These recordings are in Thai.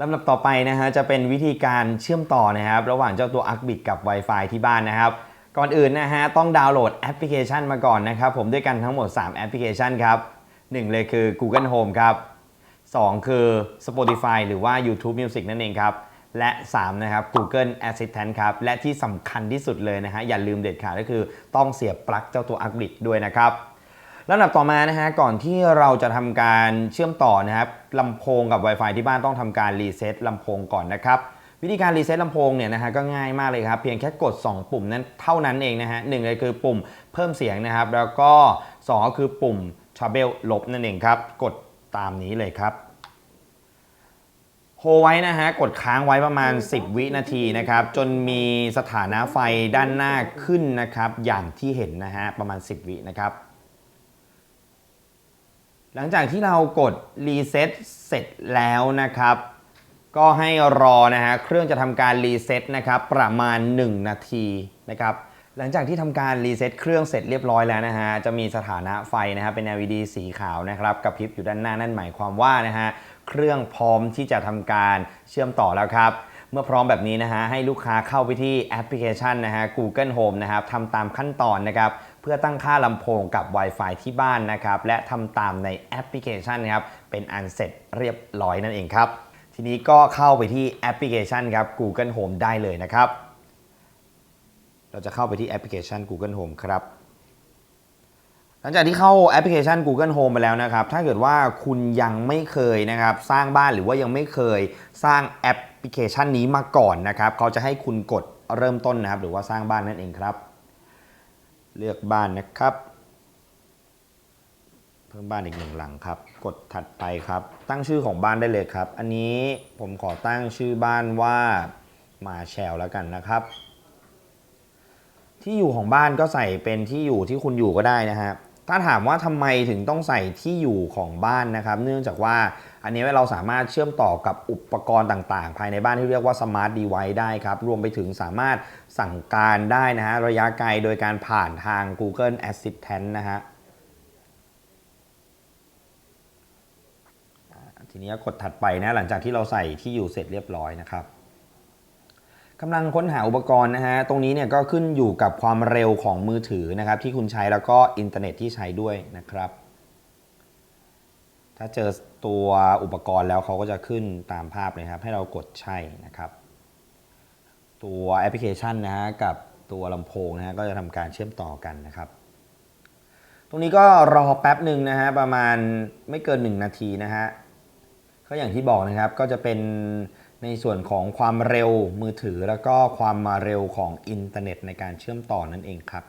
ลำดับต่อไปนะฮะจะเป็นวิธีการเชื่อมต่อนะครับ ระหว่างเจ้าตัว a r c b i t กับ Wi-Fi ที่บ้านนะครับ ก่อนอื่นนะฮะต้องดาวน์โหลดแอปพลิเคชันมาก่อนนะครับ ผมด้วยกันทั้งหมด 3 แอปพลิเคชันครับ 1 เลยคือ Google Home ครับ 2 คือ Spotify หรือว่า YouTube Music นั่นเองครับ และ 3 นะครับ Google Assistant ครับ และที่สำคัญที่สุดเลยนะฮะอย่าลืมเด็ดขาดก็คือต้องเสียบปลั๊กเจ้าตัว a r c b i t ด้วยนะครับ ลำดับต่อมานะฮะก่อนที่เราจะทำการเชื่อมต่อนะครับลำโพงกับ Wi-Fi ที่บ้านต้องทำการรีเซ็ตลำโพงก่อนนะครับวิธีการรีเซ็ตลำโพงเนี่ยนะฮะก็ง่ายมากเลยครับ เพียงแค่กด 2 ปุ่มนั้นเท่านั้นเองนะฮะหนึ่งเลยคือปุ่มเพิ่มเสียงนะครับ แล้วก็ 2 ก็คือปุ่ม Trouble ลบนั่นเองครับ กดตามนี้เลยครับโฮไว้นะฮะ กดค้างไว้ประมาณ 10 วินาทีนะครับ จนมีสถานะไฟด้านหน้าขึ้นนะครับ อย่างที่เห็นนะฮะ ประมาณ 10 วินะครับ หลังจากที่เรากดรีเซ็ตเสร็จแล้วนะครับ ก็ให้รอนะฮะเครื่องจะทำการรีเซ็ตนะครับประมาณ 1 นาทีนะครับหลังจากที่ทำการรีเซ็ตเครื่องเสร็จเรียบร้อยแล้วนะฮะจะมีสถานะไฟนะครับเป็น LED สีขาวนะครับกระพริบอยู่ด้านหน้านั่นหมายความว่านะฮะเครื่องพร้อมที่จะทำการเชื่อมต่อแล้วครับ มื่อพร้อมแบบนี้นะฮะให้ลูกค้าเข้าไปที่แอปพลิเคชันนะฮะ Google Home นะครับทำตามขั้นตอนนะครับเพื่อตั้งค่าลำโพงกับ Wi-Fi ที่บ้านนะครับและทำตามในแอปพลิเคชันนะครับเป็นอันเสร็จเรียบร้อยนั่นเองครับ ทีนี้ก็เข้าไปที่แอปพลิเคชันครับ Google Home ได้เลยนะครับ เราจะเข้าไปที่แอปพลิเคชัน Google Home ครับหลังจากที่เข้าแอปพลิเคชัน Google Home ไปแล้วนะครับ ถ้าเกิดว่าคุณยังไม่เคยนะครับ สร้างบ้านหรือว่ายังไม่เคยสร้างแอป ลิเคชันนี้มาก่อนนะครับ เขาจะให้คุณกดเริ่มต้นนะครับ หรือว่าสร้างบ้านนั่นเองครับ เลือกบ้านนะครับ เพิ่มบ้านอีกหนึ่งหลังครับ กดถัดไปครับ ตั้งชื่อของบ้านได้เลยครับ อันนี้ผมขอตั้งชื่อบ้านว่ามาแชลแล้วกันนะครับ ที่อยู่ของบ้านก็ใส่เป็นที่อยู่ที่คุณอยู่ก็ได้นะฮะ ถ้าถามว่าทำไมถึงต้องใส่ที่อยู่ของบ้านนะครับ เนื่องจากว่าอันนี้เราสามารถเชื่อมต่อกับอุปกรณ์ต่างๆ ภายในบ้านที่เรียกว่า Smart Device ได้ครับ รวมไปถึงสามารถสั่งการได้นะฮะระยะไกลโดยการผ่านทาง Google Assistant นะฮะทีนี้กดถัดไปนะหลังจากที่เราใส่ที่อยู่เสร็จเรียบร้อยนะครับ กำลังค้นหาอุปกรณ์นะฮะ ตรงนี้เนี่ยก็ขึ้นอยู่กับความเร็วของมือถือนะครับ ที่คุณใช้แล้วก็อินเทอร์เน็ตที่ใช้ด้วยนะครับ ถ้าเจอตัวอุปกรณ์แล้วเขาก็จะขึ้นตามภาพเลยครับ ให้เรากดใช่นะครับ ตัวแอปพลิเคชันนะฮะกับตัวลำโพงนะฮะก็จะทำการเชื่อมต่อกันนะครับ ตรงนี้ก็รอแป๊บหนึ่งนะฮะประมาณไม่เกิน 1 นาทีนะฮะก็อย่างที่บอกนะครับก็จะเป็น ในส่วนของความเร็วมือถือแล้วก็ความมาเร็วของอินเทอร์เน็ตในการเชื่อมต่อนั่นเองครับ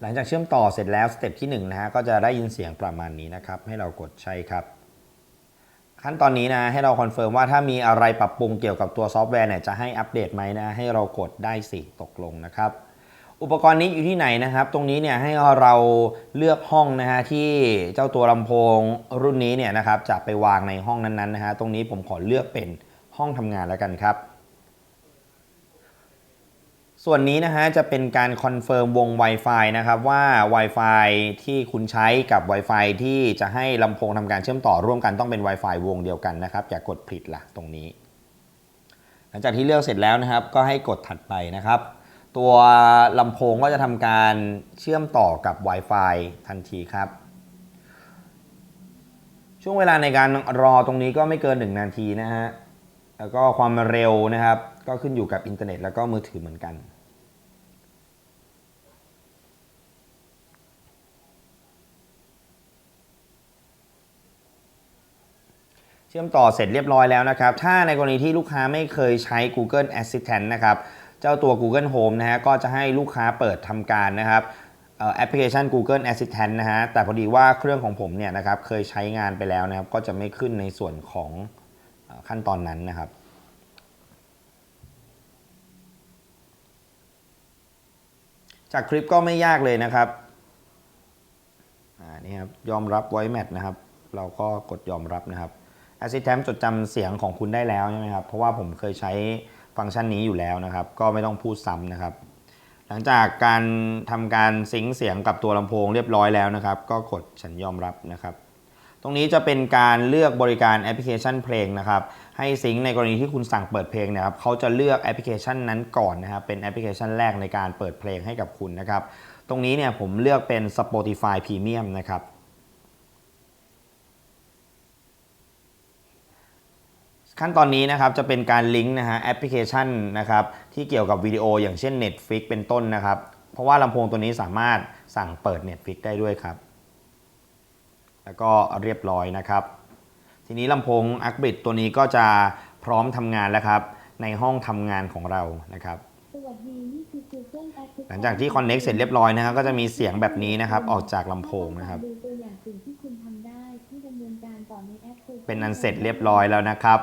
หลังจากเชื่อมต่อเสร็จแล้วสเต็ปที่1นะฮะก็จะได้ยินเสียงประมาณนี้นะครับ ให้เรากดใช่ครับขั้นตอนนี้นะให้เราคอนเฟิร์มว่าถ้ามีอะไรปรับปรุงเกี่ยวกับตัวซอฟต์แวร์เนี่ยจะให้อัปเดตไหมนะให้เรากดได้สิตกลงนะครับ อุปกรณ์นี้อยู่ที่ไหนนะครับ ตรงนี้เนี่ยให้เราเลือกห้องนะฮะที่เจ้าตัวลำโพงรุ่นนี้เนี่ยนะครับจะไปวางในห้องนั้นๆนะฮะตรงนี้ผมขอเลือกเป็นห้องทำงานแล้วกันครับ ส่วนนี้นะฮะจะเป็นการคอนเฟิร์มวง Wi-Fi นะครับว่า Wi-Fi ที่คุณใช้กับ Wi-Fi ที่จะให้ลำโพงทำการเชื่อมต่อร่วมกันต้องเป็น Wi-Fi วงเดียวกันนะครับอย่ากดผิดละตรงนี้ หลังจากที่เลือกเสร็จแล้วนะครับ ก็ให้กดถัดไปนะครับ ตัวลำโพงก็จะทำการเชื่อมต่อกับ Wi-Fi ทันทีครับ ช่วงเวลาในการรอตรงนี้ก็ไม่เกิน 1 นาทีนะฮะ แล้วก็ความเร็วนะครับ ก็ขึ้นอยู่กับอินเทอร์เน็ตแล้วก็มือถือเหมือนกันเชื่อมต่อเสร็จเรียบร้อยแล้วนะครับ ถ้าในกรณีที่ลูกค้าไม่เคยใช้ Google Assistant นะครับ เจ้าตัว Google Home นะฮะก็จะให้ลูกค้าเปิดทำการนะครับแอปพลิเคชัน Google Assistant นะฮะแต่พอดีว่าเครื่องของผมเนี่ยนะครับเคยใช้งานไปแล้วนะครับ ก็จะไม่ขึ้นในส่วนของขั้นตอนนั้นนะครับจากคลิปก็ไม่ยากเลยนะครับ อ่า นี่ครับ ยอมรับ voice match นะครับ เราก็กดยอมรับนะครับ Assistant จดจำเสียงของคุณได้แล้วใช่ไหมครับ เพราะว่าผมเคยใช้ ฟังก์ชันนี้อยู่แล้วนะครับ ก็ไม่ต้องพูดซ้ำนะครับ หลังจากการทำการซิงค์เสียงกับตัวลำโพงเรียบร้อยแล้วนะครับ ก็กดฉันยอมรับนะครับตรงนี้จะเป็นการเลือกบริการแอปพลิเคชันเพลงนะครับ ให้ซิงค์ในกรณีที่คุณสั่งเปิดเพลงนะครับเขาจะเลือกแอปพลิเคชันนั้นก่อนนะครับ เป็นแอปพลิเคชันแรกในการเปิดเพลงให้กับคุณนะครับ ตรงนี้เนี่ยผมเลือกเป็น Spotify Premium นะครับ ขั้นตอนนี้นะครับจะเป็นการลิงก์นะฮะแอปพลิเคชันนะครับที่เกี่ยวกับวิดีโออย่างเช่น Netflix เป็นต้นนะครับ เพราะว่าลำโพงตัวนี้สามารถสั่งเปิด Netflix ได้ด้วยครับ แล้วก็เรียบร้อยนะครับ ทีนี้ลำโพง a r c b r i d ตัวนี้ก็จะพร้อมทำงานแล้วครับ ในห้องทำงานของเรานะครับ หลังจากที่ Connect เสร็จเรียบร้อยนะครับก็จะมีเสียงแบบนี้นะครับออกจากลำโพงนะครับเป็นอันเสร็จเรียบร้อยแล้วนะครับ